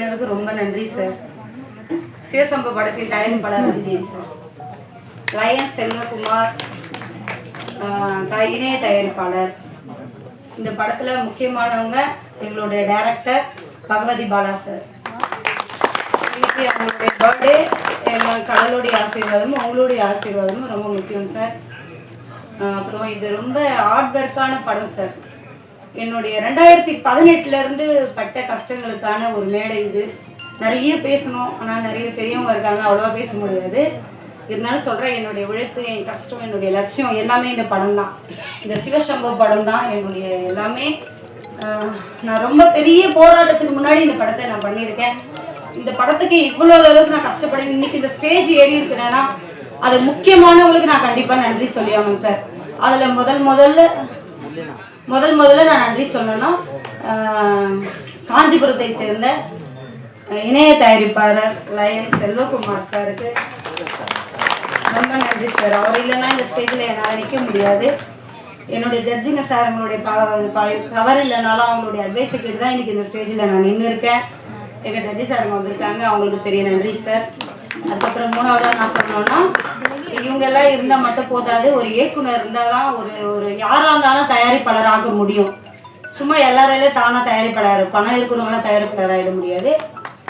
எனக்கு ரொம்ப நன்றி சார் சிவசம்பு படத்தின் தயாரிப்பாளர் அதிதேவி சார் லயன் செல்வகுமார் த- இணைய தயாரிப்பாளர். இந்த படத்தில் முக்கியமானவங்க எங்களுடைய டைரக்டர் பகவதி பாலா சார் இன்னைக்கு அவங்களுடைய பர்த்டே எங்கள் கடலுடைய ஆசீர்வாதமும் அவங்களுடைய ஆசீர்வாதமும் ரொம்ப முக்கியம் சார் அப்புறம் இது ரொம்ப ஹார்ட் ஒர்க்கான படம் சார் என்னுடைய ரெண்டாயிரத்தி பதினெட்டுல இருந்து பட்ட கஷ்டங்களுக்கான ஒரு மேடை இது. நிறைய பேசணும். ஆனால் நிறைய பெரியவங்க இருக்காங்க. அவ்வளோவா பேச முடியாது. இருந்தாலும் சொல்கிறேன் என்னுடைய உழைப்பு என் கஷ்டம் என்னுடைய லட்சியம் எல்லாமே இந்த படம் தான். இந்த சிவசம்பவ படம் தான் என்னுடைய எல்லாமே. நான் ரொம்ப பெரிய போராட்டத்துக்கு முன்னாடி இந்த படத்தை நான் பண்ணியிருக்கேன். இந்த படத்துக்கு இவ்வளோ அளவுக்கு நான் கஷ்டப்படுறேன் இன்னைக்கு இந்த ஸ்டேஜ் ஏறி இருக்கிறேன்னா அது முக்கியமானவங்களுக்கு நான் கண்டிப்பாக நன்றி சொல்லி ஆகணும் சார். அதில் முதல் முதல்ல முதல் முதல்ல நான் நன்றி சொல்லணும். காஞ்சிபுரத்தை சேர்ந்த இணைய தயாரிப்பாளர் லயன் செல்வகுமார் சாருக்கு ரொம்ப நன்றி சார். அவர் இல்லைன்னா இந்த ஸ்டேஜில் என்னால் நிற்க முடியாது. என்னுடைய ஜட்ஜிங்க சார் அவங்களுடைய பவர் இல்லைனாலும் அவங்களுடைய அட்வைஸை கேட்டு தான் இன்னைக்கு இந்த ஸ்டேஜில் நான் நின்று இருக்கேன் எங்கள் ஜட்ஜி சார் வந்திருக்காங்க. அவங்களுக்கு பெரிய நன்றி சார். அதுக்கப்புறம் மூணாவதாக நான் சொன்னோன்னா இவங்க எல்லாம் இருந்தால் மட்டும் போதாது. ஒரு இயக்குனர் இருந்தால் தான் ஒரு ஒரு யாராக இருந்தாலும் தயாரிப்பாளர் ஆக முடியும். சும்மா எல்லாராலையும் தானாக தயாரிப்பாளர் பணம் இருக்கிறவங்களாம் தயாரிப்பாளர் ஆகிட முடியாது.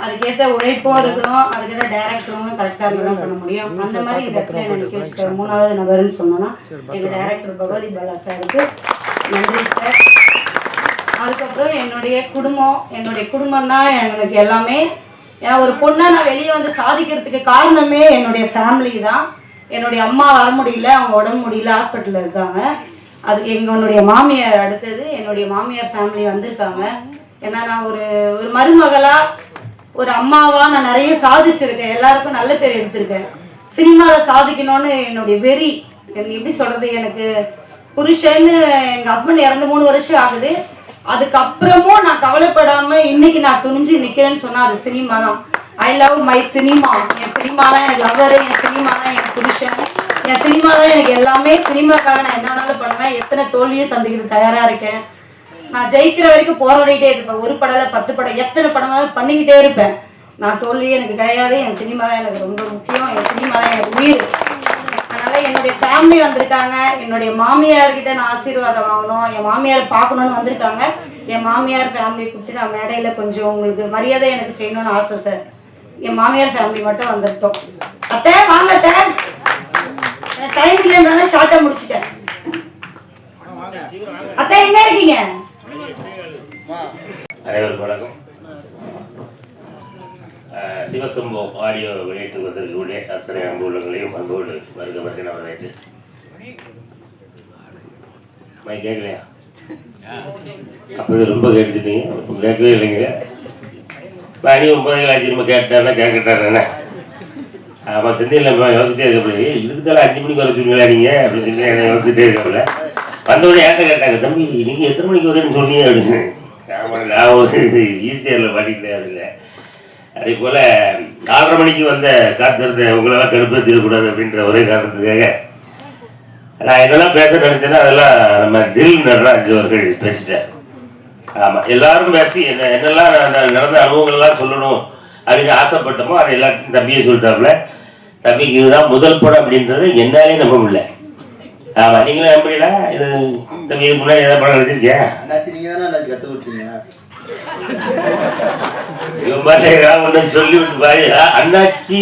அதுக்கேற்ற உழைப்பும் இருக்கணும் அதுக்கேற்ற டேரக்டரும் கரெக்டாக இருந்தால் தான் பண்ண முடியும். அந்த மாதிரி இந்த இடத்துல நிற்க வச்சுட்டார் மூணாவது நபர்னு சொன்னோன்னா எங்கள் டைரக்டர் பகவதி பாலா சாருக்கு நன்றி சார் அதுக்கப்புறம் என்னுடைய குடும்பம் என்னுடைய குடும்பம் தான் எனக்கு எல்லாமே. ஏன்னா ஒரு பொண்ணா நான் வெளியே வந்து சாதிக்கிறதுக்கு காரணமே என்னுடைய ஃபேமிலி தான். என்னுடைய அம்மா வர முடியல அவங்க உடம்பு முடியல ஹாஸ்பிட்டலில் இருக்காங்க. அது எங்களுடைய மாமியார் அடுத்தது என்னுடைய மாமியார் ஃபேமிலி வந்திருக்காங்க. ஏன்னா நான் ஒரு ஒரு மருமகளாக ஒரு அம்மாவா நான் நிறைய சாதிச்சிருக்கேன். எல்லாருக்கும் நல்ல பேர் எடுத்திருக்கேன். சினிமாவில் சாதிக்கணும்னு என்னுடைய வெறி எனக்கு எப்படி சொல்றது எனக்கு புருஷன்னு எங்கள் ஹஸ்பண்ட் இறந்து மூணு வருஷம் ஆகுது. அதுக்கப்புறமும் நான் கவலைப்படாமல் இன்னைக்கு நான் துணிஞ்சு நிற்கிறேன்னு சொன்னால் அது சினிமா தான் ஐ லவ் மை சினிமா என் சினிமா தான் எனக்கு லவ்வர் என் சினிமா தான் எனக்கு புருஷன். என் சினிமா தான் எனக்கு எல்லாமே சினிமாக்காக நான் என்ன வேணாலும் பண்ணுவேன். எத்தனை தோல்வியும் சந்திக்கிறது தயாராக இருக்கேன். நான் ஜெயிக்கிற வரைக்கும் போராடிட்டே இருப்பேன். ஒரு படம் பத்து படம் எத்தனை படமாக பண்ணிக்கிட்டே இருப்பேன். நான் தோல்வியே எனக்கு கிடையாது. என் சினிமா தான் எனக்கு ரொம்ப முக்கியம். என் சினிமா தான் எனக்கு உயிர். அதனால என்னுடைய ஃபேமிலி வந்திருக்காங்க. என்னுடைய மாமியார்கிட்ட நான் ஆசீர்வாதம் வாங்கணும். என் மாமியார் பார்க்கணும்னு வந்திருக்காங்க. என் மாமியார் ஃபேமிலி கூப்பிட்டு நான் மேடையில் கொஞ்சம் உங்களுக்கு மரியாதை எனக்கு செய்யணும்னு ஆசை சார் என் மாமியார் ஃபேமிலி மட்டும் வந்துட்டோம். அத்தை வாங்க அத்தை. டைம் இல்லைனால ஷார்ட்டா முடிச்சிட்டேன். அத்தை எங்க இருக்கீங்க? அனைவருக்கும் வணக்கம். சிவசம்போ ஆடியோ வெளியிட்டு வந்திருக்கக்கூடிய அத்தனை அன்பு உள்ளங்களையும் அன்போடு வருக வருக நான் வரவேற்று. மை கேட்கலையா? அப்போ ரொம்ப கேட்டுட்டீங்க. கேட்கவே இல்லைங்க. மணி ஒன்பது ஆச்சு நம்ம கேட்டாருன்னா என்ன? ஆமாம் செந்தில் நம்ம யோசிச்சிட்டே இருக்கப்படி இதுக்கு தான் அஞ்சு மணிக்கு வர சொன்னீங்களா நீங்கள் அப்படின்னு சொல்லி என்னை யோசிச்சுட்டே இருக்கல வந்தவொடனே ஏன்ட்ட கேட்டாங்க தம்பி நீங்கள் எத்தனை மணிக்கு வரேன்னு சொன்னீங்க? அப்படின்னு. ஆமாம் நான் ஒரு ஈஸியரில் படிக்கல அப்படின்னு. அதே போல் நாலரை மணிக்கு வந்த காத்திருந்த உங்களெல்லாம் கடுப்பேற்றிடக்கூடாது அப்படின்ற ஒரே காரணத்துக்காக நான் என்னெல்லாம் பேச நினச்சேன்னா அதெல்லாம் நம்ம தில் நடராஜ் அவர்கள் பேசிட்டேன் ஆமாம் எல்லாரும் பேசி என்ன என்னெல்லாம் நடந்த அனுபவங்கள்லாம் சொல்லணும் அப்படின்னு ஆசைப்பட்டோமோ அதை எல்லாத்தையும் தம்பியை சொல்லிட்டாப்புல. தம்பிக்கு இதுதான் முதல் படம் அப்படின்றது என்னாலே நம்ப முடியல. ஆமாம் நீங்களும் நம்புறீங்களா? இது தம்பி இதுக்கு முன்னாடி ஏதாவது படம் கொடுத்தீங்க. இவன் பாட்டு சொல்லி விட்டு பாரு. அண்ணாச்சி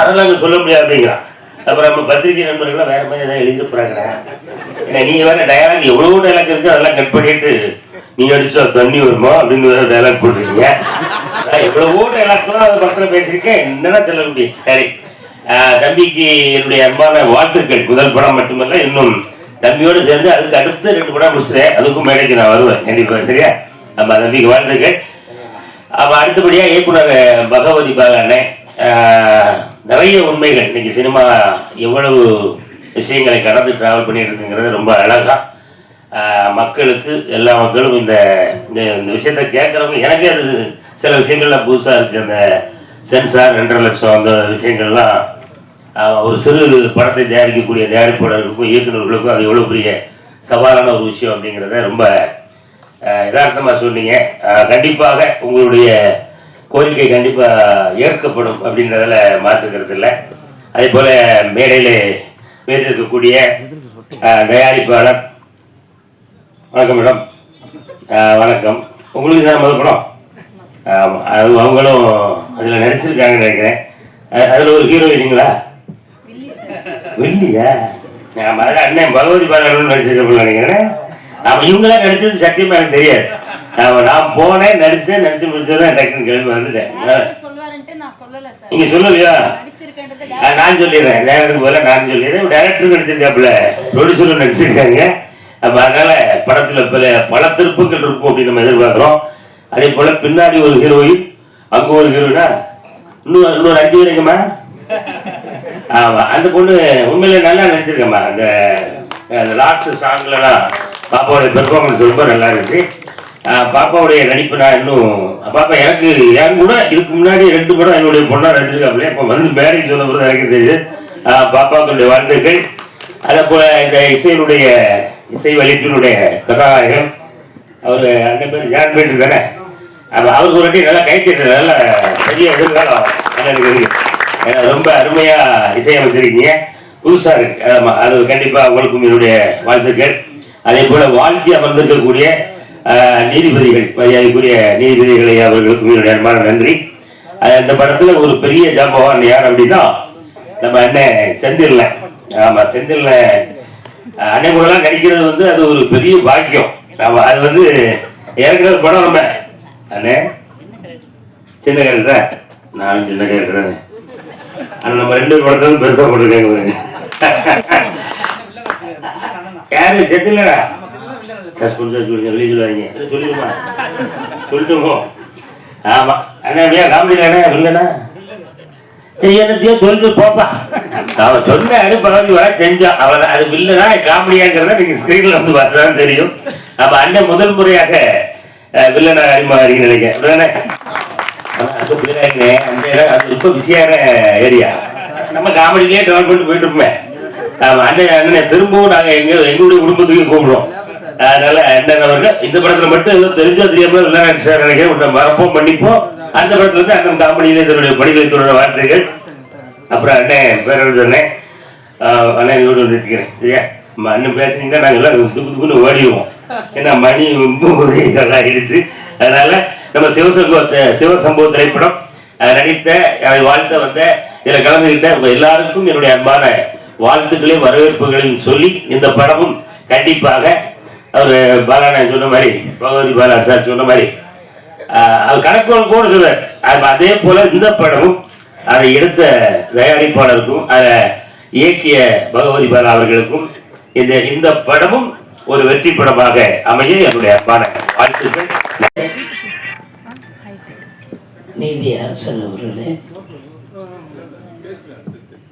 அதெல்லாம் சொல்ல முடியாது அப்படிங்கிறான். அப்புறம் நம்ம பத்திரிகை நண்பர்கள்லாம் வேற மாதிரி ஏதாவது எழுதிட்டு போறாங்க ஏன்னா நீங்க வேற டயலாக் எவ்வளவு டயலாக் இருக்கு அதெல்லாம் கட் பண்ணிட்டு நீ அடிச்சா தண்ணி வருமா அப்படின்னு வேற டயலாக் போடுறீங்க. நான் எவ்வளவோ டைலாக்லாம் அதை பக்கத்தில் பேசியிருக்கேன். என்னன்னா சொல்ல முடியும் சரி தம்பிக்கு என்னுடைய அன்பான வாழ்த்துக்கள். முதல் படம் மட்டுமல்ல இன்னும் தம்பியோடு சேர்ந்து அதுக்கு அடுத்து ரெண்டு படம் முடிச்சுறேன். அதுக்கும் மேடைக்கு நான் வருவேன். கண்டிப்பாக சரியா? ஆமா தம்பிக்கு வாழ்த்துக்கள். அப்போ அடுத்தபடியாக இயக்குனர் பகவதி பாகண்ணே நிறைய உண்மைகள். இன்னைக்கு சினிமா எவ்வளவு விஷயங்களை கடந்து டிராவல் பண்ணிட்டு இருக்குங்கிறது ரொம்ப அழகா மக்களுக்கு எல்லா மக்களும் இந்த இந்த இந்த விஷயத்த கேட்குறவங்க எனக்கே அது சில விஷயங்கள்லாம் புதுசாக இருக்குது அந்த சென்சார் ரெண்டரை லட்சம் அந்த விஷயங்கள்லாம் ஒரு சிறு படத்தை தயாரிக்கக்கூடிய தயாரிப்பாளர்களுக்கும் இயக்குநர்களுக்கும் அது எவ்வளோ பெரிய சவாலான ஒரு விஷயம் அப்படிங்கிறத ரொம்ப யதார்த்தமாக சொன்னீங்க. கண்டிப்பாக உங்களுடைய கோரிக்கை கண்டிப்பாக ஏற்கப்படும் அப்படின்றதில் மாற்றுக்கிறது இல்லை. அதே போல் மேடையில் வீட்டிருக்கக்கூடிய தயாரிப்பாளர் வணக்கம் மேடம். வணக்கம். உங்களுக்கு தான் முதல் படம்? ஆமாம் அது அவங்களும் அதில் நடிச்சிருக்காங்கன்னு நினைக்கிறேன். அதில் ஒரு ஹீரோயினிங்களா வெள்ளியா ஆமா அதான் அண்ணன் பகவதி பாலன் நடிச்சிருக்கோம்னு நினைக்கிறேன். அவன் இவங்களாம் நடிச்சது சத்தியமா எனக்கு தெரியாது. ஆமா, நான் போனேன் நடிச்சேன் நடிச்சு முடிச்சதான் டக்குன்னு கிளம்பி வந்துட்டேன். நான் நீங்க ஆ, நான் சொல்லிடுறேன். டேரக்டருக்கு போல நான் சொல்லிடுறேன். டேரக்டர் நடிச்சிருக்காப்புல. ப்ரொடியூசரும் நடிச்சிருக்காங்க. அப்ப அதனால படத்தில் பல பல திருப்புகள் இருக்கும் அப்படின்னு நம்ம எதிர்பார்க்குறோம். அதே போல் பின்னாடி ஒரு ஹீரோயின் அங்கே ஒரு ஹீரோயினா இன்னும் இன்னொரு அஞ்சு பேருங்கம்மா ஆமாம் அந்த பொண்ணு உண்மையிலே நல்லா நடிச்சிருக்கம்மா. அந்த அந்த லாஸ்ட் சாங்லலாம் பாப்பாவுடைய பெர்ஃபார்மன்ஸ் ரொம்ப நல்லா இருந்துச்சு. பாப்பாவுடைய நடிப்பு நான் இன்னும் பாப்பா எனக்கு என் கூட இதுக்கு முன்னாடி ரெண்டு படம் என்னுடைய பொண்ணாக நடிச்சிருக்காங்களே இப்போ வந்து மேரேஜ் சொல்ல பிறகு எனக்கு தெரியுது. ஆஹ் பாப்பாவுடைய வாழ்த்துக்கள். அதே போல் இந்த இசையினுடைய இசை வலிப்பினுடைய கதாநாயகன். அவர் அந்த பேர் ஜான் பேட்டு தானே? அப்ப அவருக்கு ஒரு வாட்டி நல்லா கைத்தட்டு நல்ல நல்லா பெரிய எதிர்காலம் ரொம்ப அருமையா இசையமைச்சிருக்கீங்க. புதுசா இருக்கு. ஆமா அது கண்டிப்பா உங்களுக்கும் என்னுடைய வாழ்த்துக்கள். அதே போல வாழ்த்தி அமர்ந்திருக்கக்கூடிய ஆஹ், நீதிபதிகள் மரியாதைக்குரிய நீதிபதிகளை அவர்களுக்கும் என்னுடைய அன்பான நன்றி. அது அந்த படத்துல ஒரு பெரிய ஜாம்பவான் யார் அப்படின்னா நம்ம அண்ணன் செந்தில்ல. ஆமா செந்தில்ல ஆஹ், கிடைக்கிறது வந்து அது ஒரு பெரிய பாக்கியம். நம்ம அது வந்து ஏற்கனவே படம் நம்ம. அண்ணே? சின்ன கேரக்டர்? நானும் சின்ன கேரக்டர் ஆனால் நம்ம ரெண்டு படத்தையும் பெருசாக போட்டுருக்காங்க யாரு? செத்துலடா சஸ்பென்ஸ் சொல்லுங்க வெளியே சொல்லுவாங்க சொல்லிடுமா சொல்லிட்டுமோ? ஆமாம் அண்ணா அப்படியா? காமெடி அண்ணா இல்லைண்ணா என்னத்தையோ சொல்லிட்டு போப்பா. அவன் சொன்ன அனுப்பி வர செஞ்சான் அவ்வளவுதான் அது இல்லைனா காமெடியாங்கிறத நீங்க ஸ்கிரீன்ல வந்து பார்த்தா தெரியும். அப்ப அண்ணன் முதல் முறையாக அஹ், வில்லனை அறிமுகம் நினைக்கிறேன் அப்படிதானே? ஆனா, அந்த இடம் அது ரொம்ப பிஸியான ஏரியா. நம்ம காமெடியிலேயே டெவலப் பண்ணிட்டு போயிட்டு இருப்போமே. அண்ணன் அண்ணன் திரும்பவும் நாங்க எங்க எங்களுடைய குடும்பத்துக்கு கூப்பிடுவோம் அதனால அண்ணன் அவர்கள் இந்த படத்துல மட்டும் ஏதோ தெரிஞ்சோ தெரியாம வில்லன் நடிச்சார் நினைக்கிறேன். மறப்போம் பண்ணிப்போம் அந்த படத்துல இருந்து அந்த காமெடியில இதனுடைய படிகளுக்கு வார்த்தைகள் அப்புறம் அண்ணன் பேரரசு சொன்னேன் அண்ணன் இதோடு நிறுத்திக்கிறேன் சரியா? அண்ணன் பேசுனீங்கன்னா நாங்கள் எல்லாம் துப்பு துப்புன்னு ஓடிடுவோம். ஏன்னா மணி நல்லா ஆயிடுச்சு. அதனால நம்ம சிவசம்பவத்தை சிவசம்பவ திரைப்படம் நடித்த அதை வாழ்த்த வந்த இதில் கலந்துகிட்ட எல்லாருக்கும் என்னுடைய அன்பான வாழ்த்துக்களையும் வரவேற்புகளையும் சொல்லி இந்த படமும் கண்டிப்பாக அவர் பாலாண்ணன் சொன்ன மாதிரி பகவதி பாலா சார் சொன்ன மாதிரி ஆஹ் கணக்கு கூட சொல்றார் அதே போல இந்த படமும் அதை எடுத்த தயாரிப்பாளருக்கும் அதை இயக்கிய பகவதி பாலா அவர்களுக்கும் இந்த இந்த படமும் ஒரு வெற்றி படமாக அமைய என்னுடைய அன்பான வாழ்த்துக்கள். நீதி அரசன் அவர்களே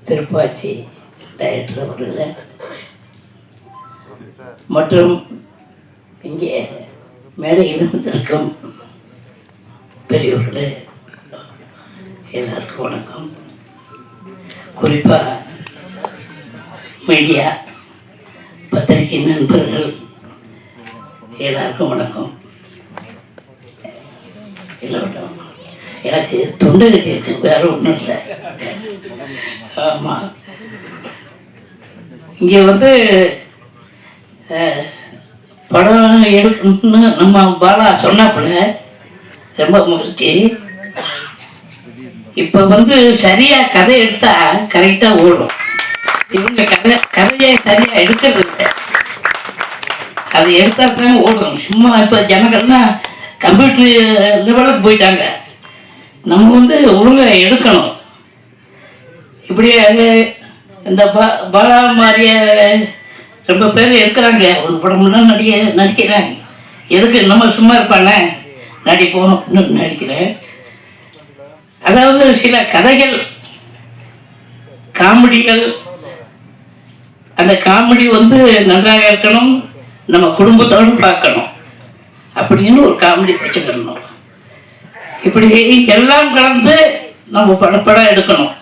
திருப்பாச்சி டைரக்டர் அவர்களே மற்றும் இங்கே மேடையில் இருந்திருக்கும் பெரியவர்களே எல்லாருக்கும் வணக்கம். குறிப்பாக மீடியா பத்திரிகை நண்பர்கள் எல்லாருக்கும் வணக்கம். இல்லை எனக்கு தொண்டை இருக்கு வேற ஒன்றும் இல்லை. ஆமாம் இங்கே வந்து படம் எடுக்கணும்னு நம்ம பாலா சொன்னாப்புல ரொம்ப மகிழ்ச்சி. இப்போ வந்து சரியா கதை எடுத்தா கரெக்டாக ஓடும். இவங்க கதை கதையை சரியா எடுக்கிறது இல்லை. அது எடுத்தா தான் ஓடும். சும்மா இப்போ ஜனங்கள்லாம் கம்ப்யூட்டர் லெவலுக்கு போயிட்டாங்க. நம்ம வந்து ஒழுங்கா எடுக்கணும். இப்படி அது இந்த பா பாலா மாரிய ரொம்ப பேர் எடுக்கிறாங்க ஒரு படம்லாம் நடிக நடிக்கிறாங்க. எதுக்கு நம்ம சும்மா இருப்பானே? நடிப்போம் அப்படின்னு நடிக்கிறேன் அதாவது சில கதைகள் காமெடிகள் அந்த காமெடி வந்து நன்றாக இருக்கணும். நம்ம குடும்பத்தோடு பார்க்கணும். அப்படின்னு ஒரு காமெடி வச்சுக்கணும். இப்படி எல்லாம் கலந்து நம்ம படப்படம் எடுக்கணும்.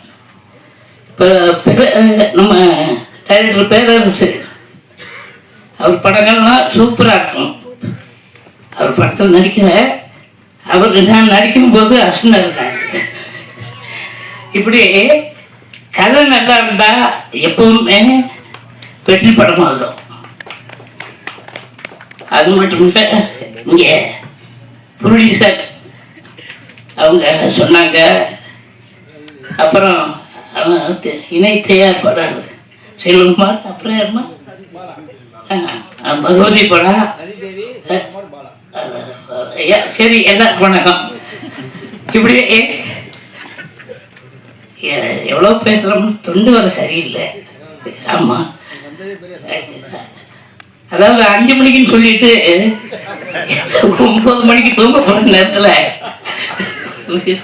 இப்போ நம்ம டைரக்டர் பேரரசு அவர் படங்கள்லாம் சூப்பராக இருக்கும். அவர் படத்தில் நடிக்கிற அவர் நான் நடிக்கும் போது அசுனர் இப்படி கதை நல்லா இருந்தா எப்பவுமே வெற்றி படமாகும் அது மட்டும் இல்லை இங்கே ப்ரொடியூசர் அவங்க சொன்னாங்க. அப்புறம் இணை தயாரிப்பாளர் செல்வகுமார் அப்புறம் யாருமா பகவதி படம். சரி எல்லாருக்கும் வணக்கம் இப்படி எ- எவ்வளோ பேசுகிறோம் தொண்டு வர சரியில்லை. ஆமாம் அதாவது அஞ்சு மணிக்குன்னு சொல்லிட்டு ஒன்பது மணிக்கு தூங்க போகிற நேரத்தில்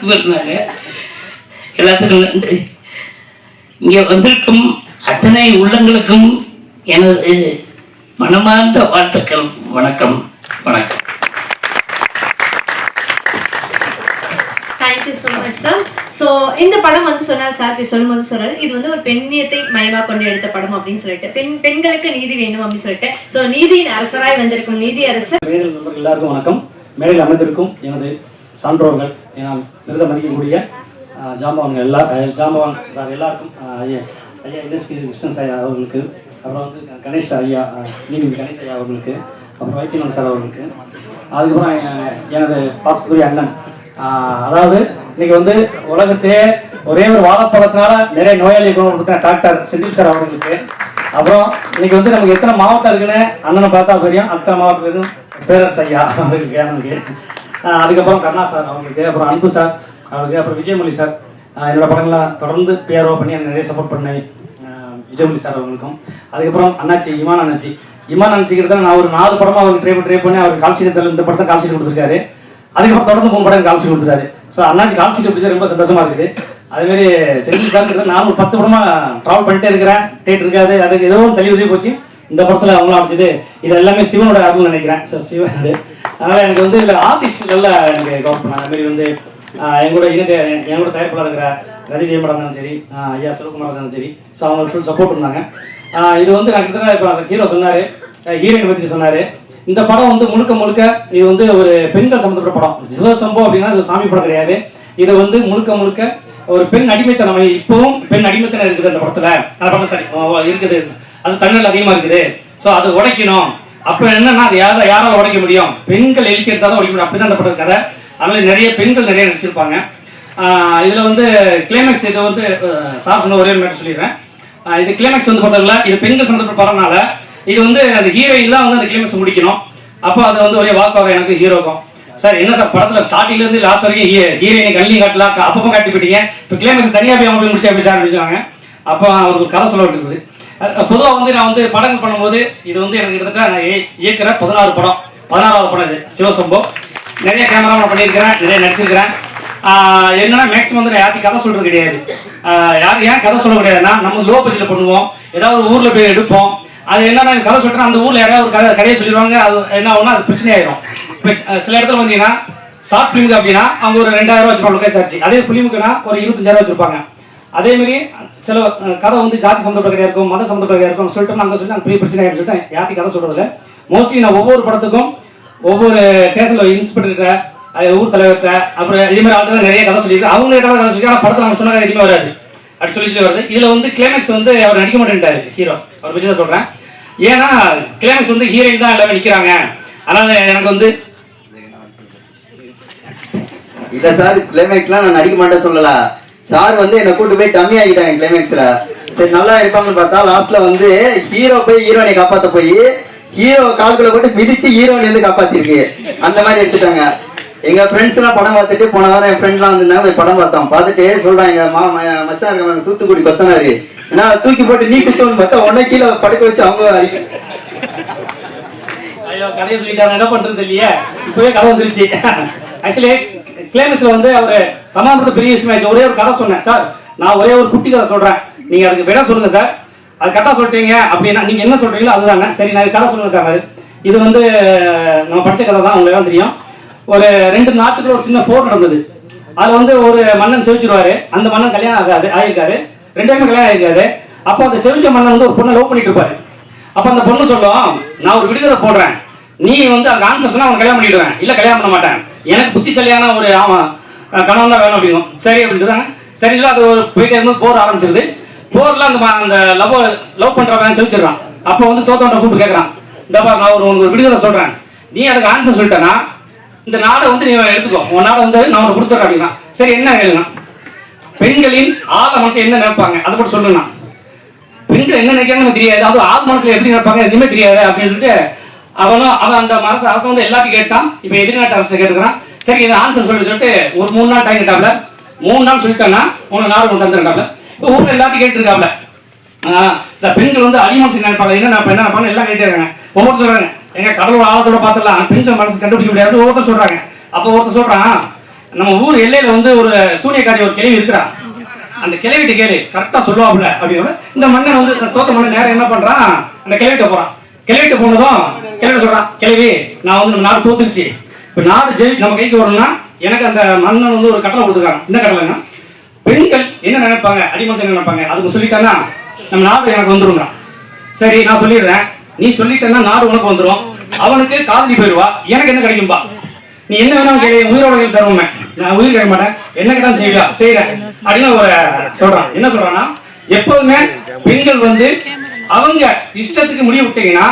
பண்ணாங்க. எல்லாத்துக்கும் நன்றி. இங்கே வந்திருக்கும் அத்தனை உள்ளங்களுக்கும் எனது மனமார்ந்த வாழ்த்துக்கள். வணக்கம். வணக்கம். Thank you so much sir so இந்த படம் வந்து சொன்னார் சார் சொல்லும்போது சொல்றாரு இது வந்து ஒரு பெண்ணியத்தை மையமாக கொண்டு எடுத்த படம் அப்படின்னு சொல்லிட்டு. பெண் பெண்களுக்கு நீதி வேணும் அப்படின்னு சொல்லிட்டு. ஸோ நீதியின் அரசராய் வந்திருக்கும் நீதி அரசர். மேடையில் நண்பர்கள் எல்லாருக்கும் வணக்கம். மேடையில் அமர்ந்திருக்கும் எனது சான்றோர்கள். நான் விருத மதிக்கக்கூடிய ஜாம்பவான்கள் எல்லா ஜாம்பவான் சார் எல்லாருக்கும் ஐயா ஐயா என்எஸ்கி கிருஷ்ணன் ஐயா அவர்களுக்கு அப்புறம் வந்து கணேஷ் ஐயா நீதிபதி கணேஷ் ஐயா அவர்களுக்கு அப்புறம் வைத்தியநாதன் சார் அவர்களுக்கு அதுக்கப்புறம் எனது பாசத்துக்குரிய அண்ணன். அதாவது இன்னைக்கு வந்து உலகத்தையே ஒரே ஒரு வாழைப்பழத்தினால நிறைய நோயாளி குணப்படுத்தின டாக்டர் செந்தில் சார் அவர்களுக்கு. அப்புறம் இன்னைக்கு வந்து நமக்கு எத்தனை மாவட்டம் இருக்குன்னு அண்ணனை பார்த்தா தெரியும். அத்தனை மாவட்டம் இருக்கும் பேரரசு ஐயா அவருக்கு எனக்கு. அதுக்கப்புறம் கண்ணா சார் அவங்களுக்கு அப்புறம் அன்பு சார் அவருக்கு அப்புறம் விஜயமொழி சார். என்னோட படங்கள்லாம் தொடர்ந்து பேரோ பண்ணி எனக்கு நிறைய சப்போர்ட் பண்ண விஜயமொழி சார் அவங்களுக்கும் அதுக்கப்புறம் அண்ணாச்சி இமான் அண்ணாச்சி. இமான் அண்ணாச்சி தான் நான் ஒரு நாலு படமா அவருக்கு ட்ரை ட்ரை பண்ணி அவர் கால்ஷீட் இந்த படத்தை கால்ஷீட் கொடுத்துருக்காரு. அதுக்கப்புறம் தொடர்ந்து மூணு படம் கால்ஷீட் கொடுத்துருக்காரு ஸோ அண்ணாச்சி கால்ஷீட் பிடிச்சா ரொம்ப சந்தோஷமா இருக்குது. அதேமாரி செஞ்சு செந்தில் சார் நான் ஒரு பத்து படமா ட்ராவல் பண்ணிட்டே இருக்கிறேன். டேட் இருக்காது. அதுக்கு ஏதோ ஒரு தள்ளி உதவி போச்சு. இந்த படத்தில் அவங்களும் அமைச்சது இது எல்லாமே சிவனோட அருள் நினைக்கிறேன். சார் சிவன் அது அதனால் எனக்கு வந்து இதுல ஆர்டிஸ்ட்கள்ல எனக்கு கவர் பண்ணாங்க அதுமாரி வந்து எங்களோட இணை எங்களோட தயாரிப்பாளர் இருக்கிற ரவி தேவமடா இருந்தாலும் சரி ஐயா சிவகுமார் இருந்தாலும் சரி. ஸோ அவங்க ஃபுல் சப்போர்ட் இருந்தாங்க. இது வந்து நான் கிட்டத்தட்ட இப்போ ஹீரோ சொன்னார். ஹீரோயின் பற்றி சொன்னார். இந்த படம் வந்து முழுக்க முழுக்க இது வந்து ஒரு பெண்கள் சம்மந்தப்பட்ட படம். சிவசம்போ அப்படின்னா இது சாமி படம் கிடையாது. இது வந்து முழுக்க முழுக்க ஒரு பெண் அடிமைத்தனம் இப்பவும் பெண் அடிமைத்தனம் இருக்குது அந்த படத்தில். அந்த படம் சரி இருக்குது. அது தமிழில் அதிகமாக இருக்குது. ஸோ அது உடைக்கணும். அப்போ என்னன்னா அது யார யாரால உடைக்க முடியும்? பெண்கள் எழுச்சி எடுத்தால் தான் உடைக்க முடியும். அப்படிதான் அந்த படம் கதை. அதனால நிறைய பெண்கள் நிறைய நடிச்சிருப்பாங்க. இதில் வந்து கிளைமேக்ஸ் இதை வந்து சார் சொன்ன ஒரே மேட்டர் சொல்லிடுறேன். இது கிளைமேக்ஸ் வந்து பார்த்தோம்ல இது பெண்கள் சந்தர்ப்ப படம்னால இது வந்து அந்த ஹீரோயின் தான் வந்து அந்த கிளைமேக்ஸ் முடிக்கணும். அப்போ அது வந்து ஒரே வாக்குவாதம் எனக்கு ஹீரோக்கும் சார் என்ன சார் படத்துல ஸ்டார்டிங்ல இருந்து லாஸ்ட் வரைக்கும் ஹீரோயினை கல்லையும் காட்டலாம் அப்பப்போ காட்டி போயிட்டீங்க இப்போ கிளைமேக்ஸ் தனியாக போய் அவங்க முடிச்சு அப்படி சார் முடிச்சாங்க அப்போ அவருக்கு கதை சொல்ல இருந்தது பொதுவாக வந்து நான் வந்து படங்கள் பண்ணும்போது இது வந்து எனக்கு கிட்டத்தட்ட நான் இயக்கிற பதினாறு படம். பதினாறாவது படம் இது. சிவசம்போ நிறைய கேமரா நான் பண்ணியிருக்கிறேன் நிறைய நடிச்சிருக்கிறேன். என்னன்னா மேக்ஸிமம் வந்து நான் யார்ட்டையும் கதை சொல்றது கிடையாது. யார் ஏன் கதை சொல்ல கிடையாதுன்னா நம்ம லோ பட்ஜெட்ல பண்ணுவோம். ஏதாவது ஒரு ஊர்ல போய் எடுப்போம். அது என்னன்னா கதை சொல்லிட்டா அந்த ஊர்ல யாராவது ஒரு கதை கதையை சொல்லிடுவாங்க. அது என்ன ஆகும்னா அது பிரச்சனை ஆயிரும் சில இடத்துல வந்தீங்கன்னா ஷார்ட் ஃபிலிமுக்கு அப்படின்னா அவங்க ஒரு ரெண்டாயிரம் ரூபா வச்சிருப்பாங்க லொகேஷ் ஆச்சு அதே ஃபிலிமுக்குனா ஒரு இருபத்தஞ்சாயிரம் வச்சிருப்பாங்க. அதே மாதிரி சில கதை வந்து ஜாதி சம்மந்தப்பட்ட இருக்கும் மத சம்மந்தப்பட்ட இருக்கும். சொல்லிட்டு அங்கே சொல்லி அந்த பெரிய பிரச்சனை ஆயிரும் சொல்லிட்டு யார்ட்டையும் கதை சொல்றதில்ல. மோஸ்ட்லி நான் ஒவ்வொரு படத்துக்கும் ஒவ்வொரு ஸ்டேஷன்ல இன்ஸ்பெக்டர்கிட்ட ஊர் தலைவர்கிட்ட அப்புறம் இதே மாதிரி ஆட்கள் நிறைய கதை சொல்லியிருக்கேன் அவங்க கதை கதை சொல்லி ஆனால் படத்தில் நம்ம சொன்ன கதை எதுவுமே வராது. அப்படி சொல்லி சொல்லி வருது. இதில் வந்து கிளைமேக்ஸ் வந்து அவர் நடிக்க மாட்டேன்ட்டாரு ஹீரோ அவர் பற்றி தான் சொல்கிறேன் ஏன்னா கிளைமேக்ஸ் வந்து ஹீரோயின் தான் எல்லாமே நிற்கிறாங்க அதனால் எனக்கு வந்து இல்ல சார் கிளைமேக்ஸ்லாம் நான் நடிக்க மாட்டேன்னு சொல்லல. சார் வந்து என்னை கூட்டு போய் டம்மி ஆகிட்டாங்க கிளைமேக்ஸ்ல சரி நல்லா இருப்பாங்கன்னு பார்த்தா லாஸ்ட்ல வந்து ஹீரோ போய் ஹீரோனை காப்பாத்த போய் ஹீரோ கால்குள்ள போட்டு மிதிச்சு ஹீரோனை வந்து காப்பாத்திருக்கு. அந்த மாதிரி எடுத்துட்டாங்க. எங்க ஃப்ரெண்ட்ஸ் எல்லாம் படம் பார்த்துட்டு போன வாரம் என் ஃப்ரெண்ட்லாம் வந்திருந்தாங்க போய் படம் பார்த்தோம். பார்த்துட்டு சொல்றாங்க மா ம- மச்சான் இருக்க தூத்துக்குடி கொத்தனாரு. ஏன்னா தூக்கி போட்டு நீ குத்துவன்னு பார்த்தா உடனே கீழே படுக்க வச்சு அவங்க அடிக்க ஐயோ கதையை சொல்லிட்டாங்க. என்ன பண்றது இல்லையே? இப்பவே கதை வந்துருச்சு. ஆக்சுவலி கிளைமேக்ஸ்ல வந்து அவர் சமாளித்த பெரிய விஷயம் ஒரே ஒரு கதை சொன்னேன். சார் நான் ஒரே ஒரு குட்டி கதை சொல்றேன். நீங்க அதுக்கு விட சொல்லுங்க சார். அது கரெக்டாக சொல்லிட்டீங்க அப்படின்னா நீங்க என்ன சொல்றீங்களோ அதுதாங்க சரி நான் கதை சொல்லுங்க சார். அது. இது வந்து நம்ம படிச்ச கதை தான். உங்களுக்கு தெரியும். ஒரு ரெண்டு நாட்டுக்கு ஒரு சின்ன போர் நடந்தது. அது வந்து ஒரு மன்னன் செவிச்சிருவாரு. அந்த மன்னன் கல்யாணம் ஆகாது ஆயிருக்காரு. ரெண்டு பேருமே கல்யாணம் ஆயிருக்காரு. அப்போ அந்த செவிச்ச மன்னன் வந்து ஒரு பொண்ணை லவ் பண்ணிட்டு இருப்பாரு. அப்போ அந்த பொண்ணு சொல்லும் நான் ஒரு விடுகதை போடுறேன். நீ வந்து அந்த ஆன்சர் சொன்னால் அவன் கல்யாணம் பண்ணிடுவேன். இல்லை கல்யாணம் பண்ண மாட்டேன். எனக்கு புத்திசாலியான ஒரு ஆமாம் கணவன் தான் வேணும் அப்படிங்கும் சரி அப்படின்ட்டு சரி இல்லை அது ஒரு போயிட்டே இருந்து போர் ஆரம்பிச்சிருது. போரில் அந்த அந்த லவ் லவ் பண்ணுறவன் செவிச்சிடுறான். அப்போ வந்து தோத்தவன்ட்ட கூப்பிட்டு கேட்குறான் இந்த நான் ஒரு உங்களுக்கு விடுதலை சொல்கிறேன் நீ அதுக்கு ஆன்சர் சொல்லிட்டேன்னா இந்த நாடை வந்து நீ எடுத்துக்கோ. உன் நாடை வந்து நான் உனக்கு கொடுத்துட்றேன் அப்படின்னா. சரி என்ன கேளுங்க பெண்களின் ஆழ மனசு என்ன நினைப்பாங்க? அதை மட்டும் சொல்லுங்க பெண்கள் என்ன நினைக்கிறாங்க தெரியாது. அது ஆள் மனசுல எப்படி நினைப்பாங்க எதுவுமே தெரியாது அப்படின்னு சொல்லிட்டு அவனும் அவன் அந்த அரசு அரசு வந்து எல்லாத்தையும் கேட்டான். இப்போ எதிர்நாட்டு அரசு கேட்டுக்கிறான் சரி இது ஆன்சர் சொல்லி சொல்லிட்டு ஒரு மூணு நாள் டைம் கேட்டாப்ல மூணு நாள் சொல்லிட்டேன்னா உனக்கு நாடு கொண்டு வந்துருக்காப்ல இப்போ ஊரில் எல்லாத்தையும் கேட்டுருக்காப்ல. இந்த பெண்கள் வந்து அடிமனசு நினைப்பாங்க. என்ன நான் என்ன பண்ண எல்லாம் கேட்டே இருக்காங்க ஒவ்வொருத்தர் சொல்றாங்க. எங்க கடவுள் ஆழத்தோட பார்த்துடலாம். பெண்கள் மனசு கண்டுபிடிக்க முடியாது. ஒருத்தர் சொல்றாங்க. அப்போ ஒருத்தர் சொல்றான் நம்ம ஊர் எல்லையில வந்து ஒரு சூனியக்காரி ஒரு கிளவி இருக்கிறா. அந்த கிளவிட்டு கேளு. கரெக்டா சொல்லுவாப்புல அப்படின்னு இந்த மன்னன் வந்து இந்த தோத்த மன்னன் நேரம் என்ன பண்றான்? அந்த கிளவிட்ட போறான். கிளவிட்டு போனதும் கிளவி சொல்றான் கிளவி நான் வந்து நம்ம நாடு தோத்துருச்சு. இப்ப நாடு ஜெயி நம்ம கைக்கு வரணும்னா எனக்கு அந்த மன்னன் வந்து ஒரு கட்டளை கொடுத்துருக்காங்க. என்ன கட்டளைங்க பெண்கள் என்ன நினைப்பாங்க? அடிமசம் என்ன நினைப்பாங்க? அதுக்கு சொல்லிட்டான்னா நம்ம நாடு எனக்கு வந்துருங்க சரி நான் சொல்லிடுறேன். நீ சொல்லிட்டேன்னா நாடு உனக்கு வந்துரும். அவனுக்கு காதலி போயிடுவா எனக்கு என்ன கிடைக்கும்பா? நீ என்ன வேணாலும் கேளு உயிரோட கையில் நான் உயிர் கேட்க மாட்டேன். என்ன கேட்டாலும் செய்வா செய்யறேன் அப்படின்னு ஒரு சொல்றான். என்ன சொல்றான்னா எப்போதுமே பெண்கள் வந்து அவங்க இஷ்டத்துக்கு முடிவு விட்டீங்கன்னா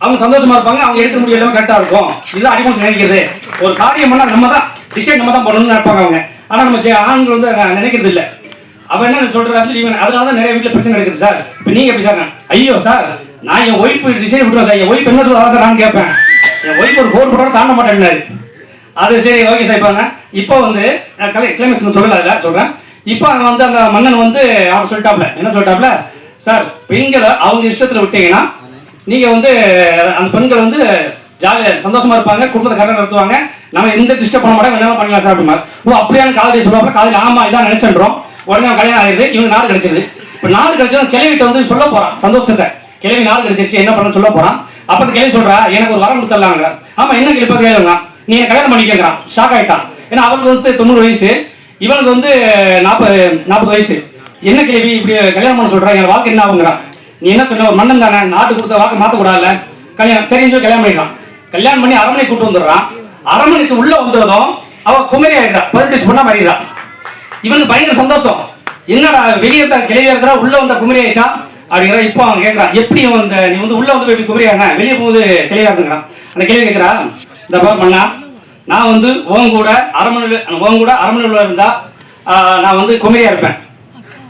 அவங்க சந்தோஷமா இருப்பாங்க அவங்க எடுக்கிற முடிவு எல்லாமே கரெக்டா இருக்கும். இதுதான் அடிமனசு நினைக்கிறது. ஒரு காரியம் பண்ணா நம்ம தான் டிசைட் நம்ம தான் பண்ணணும்னு நினைப்பாங்க அவங்க. ஆனா நம்ம ஜெ- ஆண்கள் வந்து நினைக்கிறது இல்லை. அவன் என்ன சொல்றாரு அதனால தான் நிறைய வீட்டுல பிரச்சனை இருக்குது சார். இப்போ நீங்க எப்படி சார்? ஐயோ சார் நான் என் ஒய்ஃப் டிசைன் விட்டுருவேன் சார். என் ஒய்ஃப் என்ன சொல்றா சார் நான் கேட்பேன். என் ஒய்ஃப் ஒரு கோட் போட தாண்ட மாட்டேன்னாரு அது சரி ஓகே சார் இப்போ இப்போ வந்து கலை கிளைமேக்ஸ் சொல்லல அதில் சொல்கிறேன் இப்போ வந்து அந்த மன்னன் வந்து அவன் சொல்லிட்டாப்ல. என்ன சொல்லிட்டாப்ல? சார் பெண்களை அவங்க இஷ்டத்தில் விட்டீங்கன்னா நீங்கள் வந்து அந்த பெண்கள் வந்து ஜாலியாக சந்தோஷமா இருப்பாங்க குடும்பத்தை கரெக்டாக நடத்துவாங்க. நம்ம எந்த டிஸ்டர்ப் பண்ண மாட்டோம் என்ன பண்ணலாம் சார் அப்படிமா ஓ அப்படியான காதலி சொல்லுவாங்க காலையில் ஆமா இதான் நினைச்சன்றோம். உடனே கல்யாணம் ஆகிடுது இவங்க நாடு கிடைச்சிருது. இப்போ நாடு கிடைச்சதும் கிளவிட்டு வந்து சொல்ல போகிறான் சந்தோஷத்தை. கிளவி நாள் கிடைச்சிருச்சு என்ன பண்ண சொல்ல போறான். அப்ப அந்த கிளவி சொல்றா எனக்கு ஒரு வரம் கொடுத்துடலாங்க ஆமா என்ன கிளப்ப கேளுங்க நீ என்ன கல்யாணம் பண்ணிக்கிறான் ஷாக் ஆயிட்டான். ஏன்னா அவளுக்கு வந்து தொண்ணூறு வயசு. இவனுக்கு வந்து நாற்பது நாற்பது வயசு. என்ன கிளவி இப்படி கல்யாணம் பண்ண சொல்றா? என் வாழ்க்கை என்ன ஆகுங்கிறான் நீ என்ன சொன்ன ஒரு மன்னன் தானே. நாட்டு கொடுத்த வாக்கு மாத்த கூடாதுல கல்யாணம் சரின்னு சொல்லி கல்யாணம் பண்ணிடுறான் கல்யாணம் பண்ணி அரண்மனை கூட்டு வந்துடுறான். அரண்மனைக்கு உள்ள வந்ததும் அவ குமரி ஆயிடுறா. பதினெட்டு பொண்ணா மாறிடுறா. இவனுக்கு பயங்கர சந்தோஷம். என்னடா வெளியே கிளவி இருக்கிறா உள்ள வந்த குமரி ஆயிட்டா? அப்படிங்கிற இப்போ அவன் கேட்கறான் எப்படி அவன் அந்த நீ வந்து உள்ளே வந்து போய் குமரி வெளியே போகுது கிளையா இருந்துக்கிறான் அந்த கிளியை கேட்குறான் இந்த பார் மண்ணா நான் வந்து ஓன் கூட அரண்மனையில் ஓன் கூட அரண்மனையில் இருந்தால் நான் வந்து குமரியா இருப்பேன்.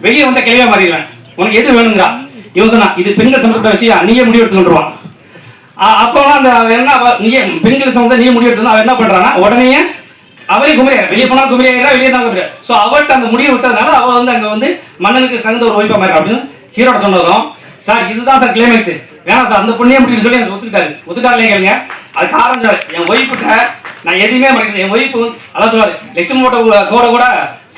வெளியே வந்த கிளையா மாறிடுவேன். உனக்கு எது வேணுங்கிறா? இவன் சொன்னா இது பெண்கள் சம்பந்தப்பட்ட விஷயம் நீயே முடிவு எடுத்துக்கொண்டுருவான். அப்போலாம் அந்த என்ன அவ- நீயே பெண்கள் சம்பந்தம் நீ முடிவு எடுத்து அவன் என்ன பண்ணுறான்னா உடனே அவரே குமரியா வெளியே போனா குமரியா வெளியே தான் குமரியா. ஸோ அவள்கிட்ட அந்த முடிவு விட்டதுனால அவள் வந்து அங்கே வந்து மன்னனுக்கு தகுந்த ஒரு ஒய்ஃபா மாறி அப்படின்னு ஹீரோட சொன்னதும் சார் இதுதான் சார் கிளைமேக்ஸ் வேணாம் சார் அந்த பொண்ணே முடிவு சொல்லி எனக்கு ஒத்துக்கிட்டாரு. ஒத்துக்கிட்டாரு கேளுங்க. அது காரணம் சார் என் ஒய்ஃபுட்ட நான் எதுவுமே மறைக்கல என் ஒய்ஃபு அதான் சொல்லுவார் லட்சுமி போட்ட கூட- கூட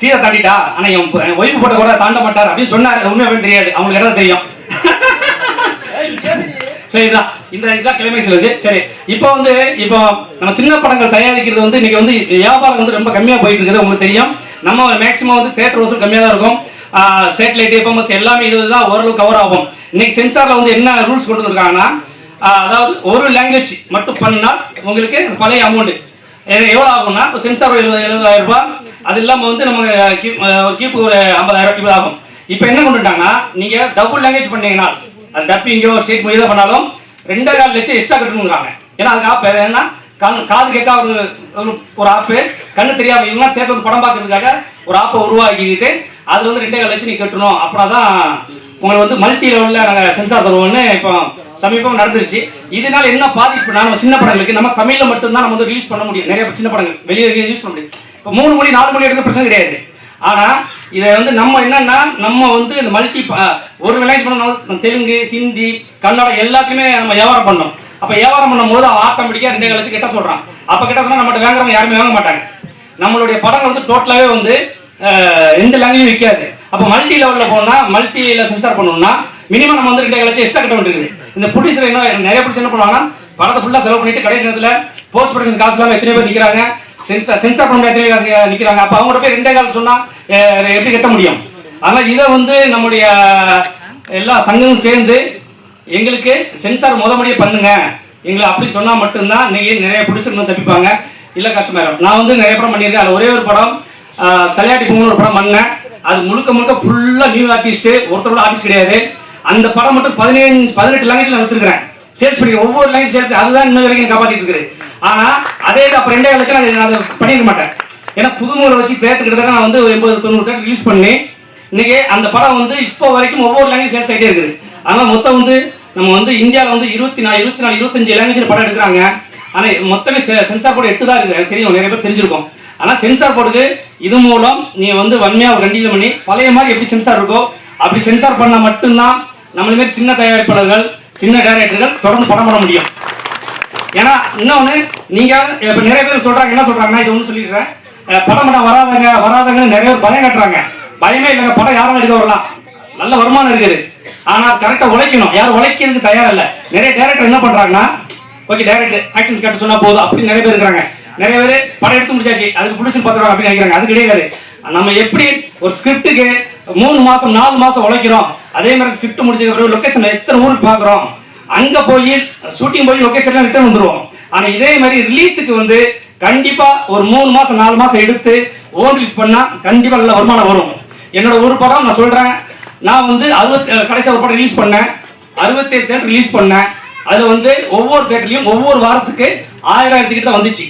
சீரை தாண்டிட்டா? ஆனால் என் ஒய்ஃபு போட்ட கூட தாண்ட மாட்டார். அப்படின்னு சொன்னார். உண்மை அப்படின்னு தெரியாது. அவங்களுக்கு என்ன தெரியும். சரி இந்த இதான் கிளைமேக்ஸ்ல வச்சு சரி இப்போ வந்து இப்போ நம்ம சின்ன படங்கள் தயாரிக்கிறது வந்து இன்னைக்கு வந்து வியாபாரம் வந்து ரொம்ப கம்மியாக போயிட்டு இருக்குது. உங்களுக்கு தெரியும். நம்ம மேக்ஸிமம் வந்து தேட்டர் வசூல் கம்மியாக தான் இருக்கும். சேட்டலைட் எஃப்எம்எஸ் எல்லாமே இதுதான் ஓரளவு கவர் ஆகும். இன்னைக்கு சென்சாரில் வந்து என்ன ரூல்ஸ் கொண்டு வந்திருக்காங்கன்னா அதாவது ஒரு லாங்குவேஜ் மட்டும் பண்ணால் உங்களுக்கு பழைய அமௌண்ட் எவ்வளோ ஆகும்னா இப்போ சென்சார் எழுபது எழுபதாயிரம் ரூபாய். அது இல்லாமல் வந்து நம்ம கீப்பு ஒரு ஐம்பதாயிரம் ரூபாய் ஆகும். இப்போ என்ன கொண்டு நீங்கள் டபுள் லாங்குவேஜ் பண்ணீங்கன்னா அது டப்பிங்கோ ஸ்டேட் மொழியோ பண்ணாலும் ரெண்டே கால் லட்சம் எக்ஸ்ட்ரா கட்டணுங்கிறாங்க ஏன்னா அதுக்காக ஆப் ஏன்னா கண் காது கேட்க ஒரு ஒரு- ஆப்பு கண்ணு தெரியாம இவங்க தேட்டர் வந்து படம் பார்க்கறதுக்காக ஒரு ஆப்பை உருவாக்கிக்கிட்டு அது வந்து ரெண்டே கால் லட்சம் நீ கட்டணும். அப்படின்னா தான் உங்களை வந்து மல்டி லெவலில் நாங்கள் சென்சார் தருவோம்னு இப்போ சமீபம் நடந்துருச்சு. இதனால என்ன பாதிப்புனா நம்ம சின்ன படங்களுக்கு நம்ம தமிழில் மட்டும்தான் நம்ம வந்து ரிலீஸ் பண்ண முடியும். நிறைய சின்ன படங்கள் வெளியே ரிலீஸ் பண்ண முடியும். இப்போ மூணு மணி நாலு மணி எடுக்க பிரச்சனை கிடையாது. ஆனால் இதை வந்து நம்ம என்னன்னா நம்ம வந்து இந்த மல்டி ஒரு விளையாட்டு பண்ணணும் தெலுங்கு ஹிந்தி கன்னடம் எல்லாத்தையுமே நம்ம வியாபாரம் பண்ணோம். அப்ப வியாபாரம் பண்ணும்போது அவன் ஆட்டோமேட்டிக்கா ரெண்டே லட்சம் கிட்ட சொல்றான். அப்ப கிட்ட சொன்னா நம்மகிட்ட வாங்குறவங்க யாருமே வாங்க மாட்டாங்க. நம்மளுடைய படங்கள் வந்து டோட்டலாவே வந்து எந்த லாங்குவேஜும் விற்காது அப்போ மல்டி லெவலில் போனால் மல்டியில் சென்சார் பண்ணணும்னா மினிமம் நம்ம வந்து ரெண்டே லட்சம் எக்ஸ்ட்ரா கட்ட வேண்டியது. இந்த ப்ரொடியூசர் என்ன நிறைய ப்ரொடியூசர் என்ன பண்ணுவாங்கன்னா படத்தை ஃபுல்லாக செலவு பண்ணிட்டு கடைசி நேரத்தில் போஸ்ட் ப்ரொடக்ஷன் காசு இல்லாமல் எத்தனை பேர் நிற்கிறாங்க சென்சார் சென்சார் பண்ண எத்தனை காசு நிற்கிறாங்க அப்போ அவங்க போய் ரெண்டே கால் சொன்னால் எப்படி கட்ட முடியும்? ஆனால் இதை வந்து நம்முடைய எல்லா சங்கமும் சேர்ந்து எங்களுக்கு சென்சார் முத முடிய பண்ணுங்க. எங்களை அப்படி சொன்னால் மட்டும்தான் நீங்கள் நிறைய பிடிச்சிருந்தோம் தப்பிப்பாங்க? இல்லை கஷ்டமாயிடும் நான் வந்து நிறைய படம் பண்ணியிருக்கேன். அதில் ஒரே ஒரு படம் தலையாட்டி பொங்கல் ஒரு படம் பண்ணேன். அது முழுக்க முழுக்க ஃபுல்லாக நியூ ஆர்டிஸ்ட் ஒருத்தரோட ஆர்டிஸ்ட் கிடையாது. அந்த படம் மட்டும் பதினேழு பதினெட்டு லாங்குவேஜில் நான் சேல்ஸ் பண்ணி ஒவ்வொரு லாங்குவேஜ் சேர்த்து அதுதான் இன்ன வரைக்கும் காப்பாற்றிட்டு இருக்குது. ஆனால் அதே இது அப்போ ரெண்டே லட்சம் நான் அதை பண்ணியிருக்க மாட்டேன். ஏன்னா புதுமுறை வச்சு தேட்டர் கிட்டத்தட்ட நான் வந்து ஒரு எண்பது தொண்ணூறு தேட்டர் ரிலீஸ் பண்ணி இன்னைக்கு அந்த படம் வந்து இப்போ வரைக்கும் ஒவ்வொரு லாங்குவேஜ் சேல்ஸ் ஆகிட்டே இருக்குது. ஆனால் மொத்தம் வந்து நம்ம வந்து இந்தியாவில் வந்து இருபத்தி நாலு இருபத்தி நாலு இருபத்தஞ்சு லாங்குவேஜில் படம் எடுக்கிறாங்க. ஆனால் மொத்தமே சென்சார் போர்டு எட்டு தான் இருக்குது எனக்கு தெரியும். நிறைய பேர் தெரிஞ்சிருக்கும். ஆனால் சென்சார் போர்டுக்கு இது மூலம் நீங்கள் வந்து வன்மையாக ஒரு கண்டிஷன் பண்ணி பழைய மாதிரி எப்படி சென்சார் இருக்கோ அப்படி சென்சார் பண்ணால் மட்டும்தான் நம்மள மாதிரி சின்ன தயாரிப்பாளர்கள் சின்ன டேரக்டர்கள் தொடர்ந்து படம் பண்ண முடியும். ஏன்னா இன்னொன்று நீங்கள் இப்போ நிறைய பேர் சொல்கிறாங்க என்ன சொல்கிறாங்கன்னா இது ஒன்று சொல்லிடுறேன். படம் பண்ண வராதங்க வராதங்க நிறைய பேர் பயம் கட்டுறாங்க. பயமே இல்லைங்க. படம் யாரும் எடுக்க வரலாம். நல்ல வருமானம் இருக்குது. ஆனா கரெக்டா உழைக்கணும். யாரும் உழைக்கிறதுக்கு தயார் இல்ல நிறைய டேரக்டர் என்ன பண்றாங்கன்னா ஓகே டேரக்டர் ஆக்ஷன் கட்ட சொன்னா போதும் அப்படின்னு நிறைய பேர் இருக்காங்க நிறைய பேர் படம் எடுத்து முடிச்சாச்சு அதுக்கு பிடிச்சி பார்த்துருவாங்க அப்படின்னு நினைக்கிறாங்க. அது கிடையாது நம்ம எப்படி ஒரு ஸ்கிரிப்டுக்கு மூணு மாசம் நாலு மாசம் உழைக்கிறோம் அதே மாதிரி ஸ்கிரிப்ட் முடிச்சதுக்கு பிறகு லொக்கேஷன் எத்தனை ஊருக்கு பார்க்குறோம் அங்க போய் ஷூட்டிங் போய் லொக்கேஷன்லாம் ரிட்டர்ன் வந்துருவோம். ஆனா இதே மாதிரி ரிலீஸுக்கு வந்து கண்டிப்பா ஒரு மூணு மாசம் நாலு மாசம் எடுத்து ஓன் ரிலீஸ் பண்ணா கண்டிப்பா நல்ல வருமானம் வரும். என்னோட ஒரு படம் நான் சொல்றேன். நான் வந்து அறுபத்தி கடைசி ஒரு படம் ரிலீஸ் பண்ணேன். அறுபத்தேழு தேட்டர் ரிலீஸ் பண்ணேன். அதில் வந்து ஒவ்வொரு தேட்டர்லையும் ஒவ்வொரு வாரத்துக்கு ஆயிரம் டிக்கெட் தான் வந்துச்சு.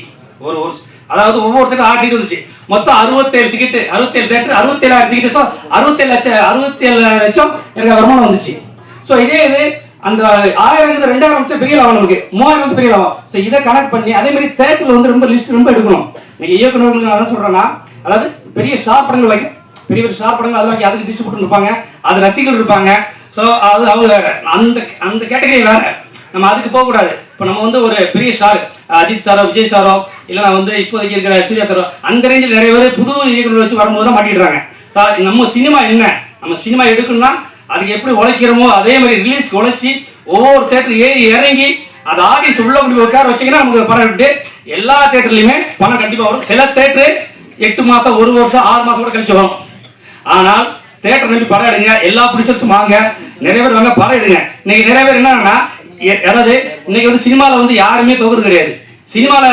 ஒரு ஒரு அதாவது ஒவ்வொரு தேட்டர் ஆயிரம் டிக்கெட் வந்துச்சு. மொத்தம் அறுபத்தேழு டிக்கெட் அறுபத்தேழு தேட்டர் அறுபத்தேழாயிரம் டிக்கெட் ஸோ அறுபத்தேழு லட்சம் அறுபத்தேழு லட்சம் எனக்கு வருமானம் வந்துச்சு. ஸோ இதே இது அந்த ஆயிரம் ரெண்டாயிரம் லட்சம் பெரிய லாபம் நமக்கு. மூவாயிரம் லட்சம் பெரிய லாபம். ஸோ இதை கனெக்ட் பண்ணி அதே மாதிரி தேட்டர்ல வந்து ரொம்ப லிஸ்ட் ரொம்ப எடுக்கணும். நீங்கள் இயக்குநர்களுக்கு நான் என்ன சொல்கிறேன்னா அதாவது பெரிய ஸ்டார் படங்கள் வைக்க பெரிய பெரிய சாப்பிடுங்க அது வாங்கி அதுக்கு டிஸ்ட்ரிபியூட்டர் இருப்பாங்க அது ரசிகர்கள் இருப்பாங்க. ஸோ அது அவங்க அந்த அந்த கேட்டகரி வேற. நம்ம அதுக்கு போகக்கூடாது இப்போ நம்ம வந்து ஒரு பெரிய ஸ்டார் அஜித் சாரோ விஜய் சாரோ இல்லைனா வந்து இப்போதைக்கு இருக்கிற சூர்யா சாரோ அந்த ரேஞ்சில் நிறைய பேர் புது இயக்குநர்கள் வச்சு வரும்போது தான் மாட்டிடுறாங்க. ஸோ நம்ம சினிமா என்ன? நம்ம சினிமா எடுக்கணும்னா அதுக்கு எப்படி உழைக்கிறோமோ அதே மாதிரி ரிலீஸ் உழைச்சி ஒவ்வொரு தேட்டர் ஏறி இறங்கி அது ஆடியன்ஸ் உள்ள கொண்டு உட்கார வச்சீங்கன்னா நமக்கு பணம் விட்டு எல்லா தேட்டர்லையுமே பணம் கண்டிப்பாக வரும். சில தேட்டரு எட்டு மாதம் ஒரு வருஷம் ஆறு மாதம் கூட கழிச்சு வரும். ஆனால் தேட்டர் நம்பி படம் எடுங்க எல்லா ப்ரொடியூசர்ஸும் வாங்க. நிறைய பேர் வாங்க படம் எடுங்க இன்னைக்கு நிறைய பேர் என்னன்னா எ- அதாவது இன்னைக்கு வந்து சினிமாவில் வந்து யாருமே தொகுது கிடையாது. சினிமாவில்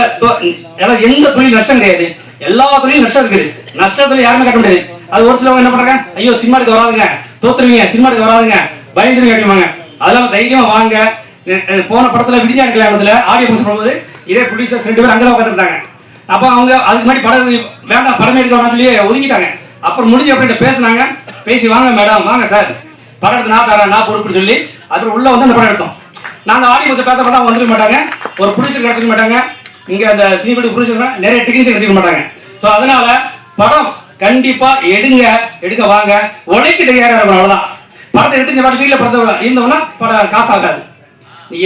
அதாவது எந்த தொழில் நஷ்டம் கிடையாது. எல்லா தொழிலும் நஷ்டம் இருக்குது. நஷ்டத்துல யாருமே கட்ட முடியாது. அது ஒரு சிலவங்க என்ன பண்றாங்க ஐயோ சினிமாக்கு வராதுங்க. தோத்துருவீங்க சினிமாக்கு வராதுங்க. பயந்துருவீங்க அப்படிம்பாங்க அதெல்லாம் தைரியமா வாங்க. போன படத்துல விஜயான் கல்யாணத்துல ஆடியோ ஃபங்க்ஷன் போகும்போது இதே ப்ரொடியூசர்ஸ் ரெண்டு பேரும் அங்கதான் உட்காந்துருந்தாங்க அப்போ அவங்க அதுக்கு முன்னாடி படம் வேண்டாம் படம் எடுக்க வேணாம்னு ஒதுங்கிட்டாங்க. ஒதுக்கிட்டாங்க அப்புறம் முடிஞ்ச அப்படின்ட்டு பேசுனாங்க. பேசி வாங்க மேடம் வாங்க சார். படம் எடுத்து நான் தரேன் நான் பொறுப்புன்னு சொல்லி அப்புறம் உள்ள வந்து அந்த படம் எடுத்தோம். நாங்க ஆடியன்ஸ் பேச மாட்டோம் வந்துருக்க மாட்டாங்க. ஒரு ப்ரொடியூசர் கிடைச்சிக்க மாட்டாங்க. இங்க அந்த சினிமாட்டி ப்ரொடியூசர் நிறைய டெக்னீஷியன் கிடைச்சிக்க மாட்டாங்க. ஸோ அதனால படம் கண்டிப்பா எடுங்க எடுக்க வாங்க. உழைக்க தயாரா இருக்கணும் அவ்வளவுதான். படத்தை எடுத்து இந்த மாதிரி வீட்டில் படத்தை இருந்தோம்னா படம் காசு ஆகாது.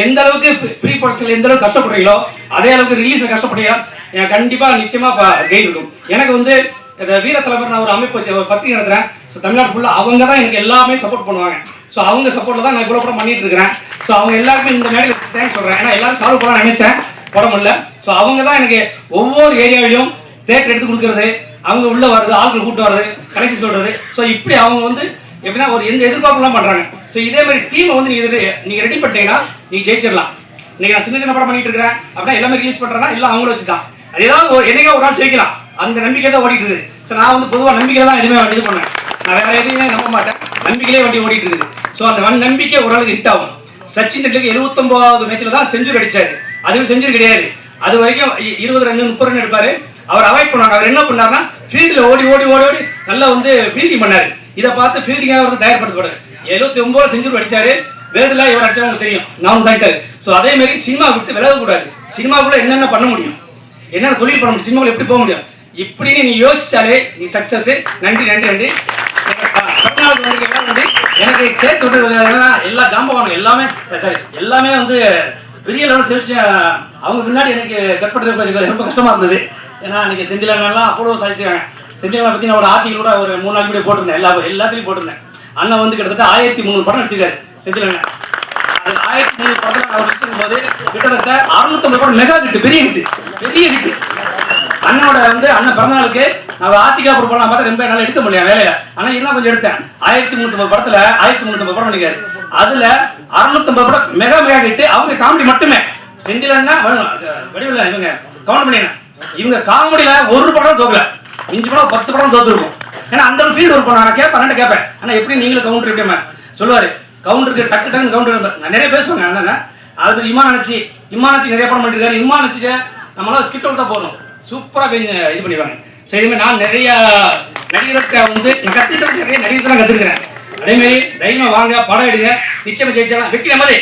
எந்த அளவுக்கு ப்ரீ ப்ரொடக்ஷன் எந்த அளவுக்கு கஷ்டப்படுறீங்களோ அதே அளவுக்கு ரிலீஸ் கஷ்டப்படுறீங்க அஹ் கண்டிப்பா நிச்சயமா கெயின் இருக்கும். எனக்கு வந்து வீர தலைவர் நான் ஒரு அமைப்பு வச்சு ஒரு பத்திரிகை நடத்துறேன். ஸோ தமிழ்நாடு ஃபுல்லாக அவங்க தான் எனக்கு எல்லாமே சப்போர்ட் பண்ணுவாங்க. ஸோ அவங்க சப்போர்ட்டில் தான் நான் இவ்வளோ கூட பண்ணிட்டு இருக்கிறேன். ஸோ அவங்க எல்லாருக்கும் இந்த மேடையில் தேங்க்ஸ் சொல்கிறேன் ஏன்னா எல்லாரும் சால்வ் பண்ண நினைச்சேன். போட முடியல. ஸோ அவங்க தான் எனக்கு ஒவ்வொரு ஏரியாவிலையும் தேட்டர் எடுத்து கொடுக்கறது. அவங்க உள்ள வர்றது ஆட்கள் கூட்டு வர்றது கடைசி சொல்றது. ஸோ இப்படி அவங்க வந்து எப்படின்னா ஒரு எந்த எதிர்பார்ப்புலாம் பண்றாங்க. ஸோ இதே மாதிரி டீமை வந்து நீங்கள் நீங்கள் ரெடி பண்ணிட்டீங்கன்னா நீங்கள் ஜெயிச்சிடலாம். இன்னைக்கு நான் சின்ன சின்ன படம் பண்ணிட்டு இருக்கிறேன். அப்படின்னா எல்லாமே ரிலீஸ் பண்ணுறேன்னா எல்லாம் அவங்கள வச்சு தான் அது ஏதாவது ஒரு என்னைக்கா ஒரு நாள் ஜெயிக்கலாம். அந்த நம்பிக்கை தான் ஓடிட்டு இருக்குது ஸோ நான் வந்து பொதுவாக நம்பிக்கை தான் எதுவுமே இது பண்ணேன். நான் வேற எதுவுமே நம்ப மாட்டேன். நம்பிக்கையிலே வண்டி ஓடிட்டு இருக்குது ஸோ அந்த வன் நம்பிக்கை ஓரளவுக்கு ஹிட் ஆகும். சச்சின் டெண்டுல்கர் எழுபத்தொம்போதாவது மேட்ச்ல தான் செஞ்சுரி அடித்தார் அதுவும் செஞ்சுரி கிடையாது. அது வரைக்கும் இருபது ரன் முப்பது ரன் எடுப்பாரு. அவர் அவாய்ட் பண்ணாங்க அவர் என்ன பண்ணாருன்னா ஃபீல்டில் ஓடி ஓடி ஓடி ஓடி நல்லா வந்து ஃபீல்டிங் பண்ணார். இதை பார்த்து ஃபீல்டிங்காக அவர் தயார்படுத்தப்படுது எழுபத்தி ஒன்பது செஞ்சுரி அடிச்சாரு. வேர்ல்டுல இவர் அடிச்சவங்க தெரியும். நான் தாக்கிட்டாரு ஸோ அதே மாதிரி சினிமா விட்டு விலக கூடாது சினிமாக்குள்ள என்னென்ன பண்ண முடியும்? என்னென்ன தொழில் பண்ண முடியும்? சினிமாவில் எப்படி போக முடியும்? இப்படின்னு நீ யோசிச்சாலே நீ சக்சஸ் நன்றி நன்றி நன்றி. வந்து எனக்கு கேக் எல்லா ஜாம்பவானும் எல்லாமே சாரி எல்லாமே வந்து பெரிய லெவலில் செஞ்சு அவங்க முன்னாடி எனக்கு கட் பண்ணுறது ரொம்ப கஷ்டமா இருந்தது. ஏன்னா இன்னைக்கு செந்திலண்ணெல்லாம் அவ்வளோ சாதிச்சிருக்காங்க. செந்திலனை பற்றி நான் ஒரு ஆர்டிகல் கூட ஒரு மூணு நாள் வீடியோ போட்டிருந்தேன். எல்லா எல்லாத்துலேயும் போட்டிருந்தேன். அண்ணன் வந்து கிட்டத்தட்ட ஆயிரத்தி மூணு படம் நடிச்சிருக்காரு செந்திலண்ணன். அது ஆயிரத்தி மூணு படம் அவர் நடிச்சிருக்கும் போது கிட்டத்தட்ட அறுநூத்தம்பது படம் மெகா கிட்டு பெரிய கிட்டு பெரிய கிட்டு அண்ணனோட வந்து அண்ணன் பிறந்தநாளுக்கு நான் ஆர்டிகா ப்ரூவ் பண்ணலாம் பார்த்தா ரொம்ப என்னால் எடுக்க முடியல வேலையில ஆனால் இதெல்லாம் கொஞ்சம் எடுத்தேன். ஆயிரத்தி முந்நூற்றம்பது படத்தில் ஆயிரத்தி முந்நூற்றம்பது படம் பண்ணிக்காரு அதில் அறுநூத்தம்பது படம் மெகா மெகா கிட்டு அவங்க காமெடி மட்டுமே. செந்தில் வடிவில் இவங்க கவுண்ட் பண்ணிடுறேன் இவங்க காமெடியில் ஒரு படம் தோக்கல. மிஞ்சி படம் பத்து படம் தோத்துருக்கும். ஏன்னா அந்த ஒரு ஃபீல்டு இருக்கும். நான் கேட்பேன் ரெண்டு கேட்பேன். ஆனால் எப்படி நீங்களும் கவுண்டர் எப்படியுமே சொல்லுவார் கவுண்டருக்கு டக்கு டக்கு கவுண்டர் நான் நிறைய பேசுவாங்க அண்ணன் அது இம்மா நினச்சி இம்மா நினச்சி நிறைய படம் பண்ணிருக்காரு. இம்மா நம்மளால் நம்மளால ஸ்கிரிப்ட் தான் போகணும் சூப்பரா இது பண்ணிடுவாங்க. சரி இதுமாதிரி நான் நிறைய நடிகருக்கு வந்து நான் கத்துக்கிட்டு நிறைய நடிகர் தான் அதேமாரி அதே மாதிரி வாங்க படம் எடுங்க நிச்சயம் ஜெயிச்சலாம் வெற்றி மாதிரி.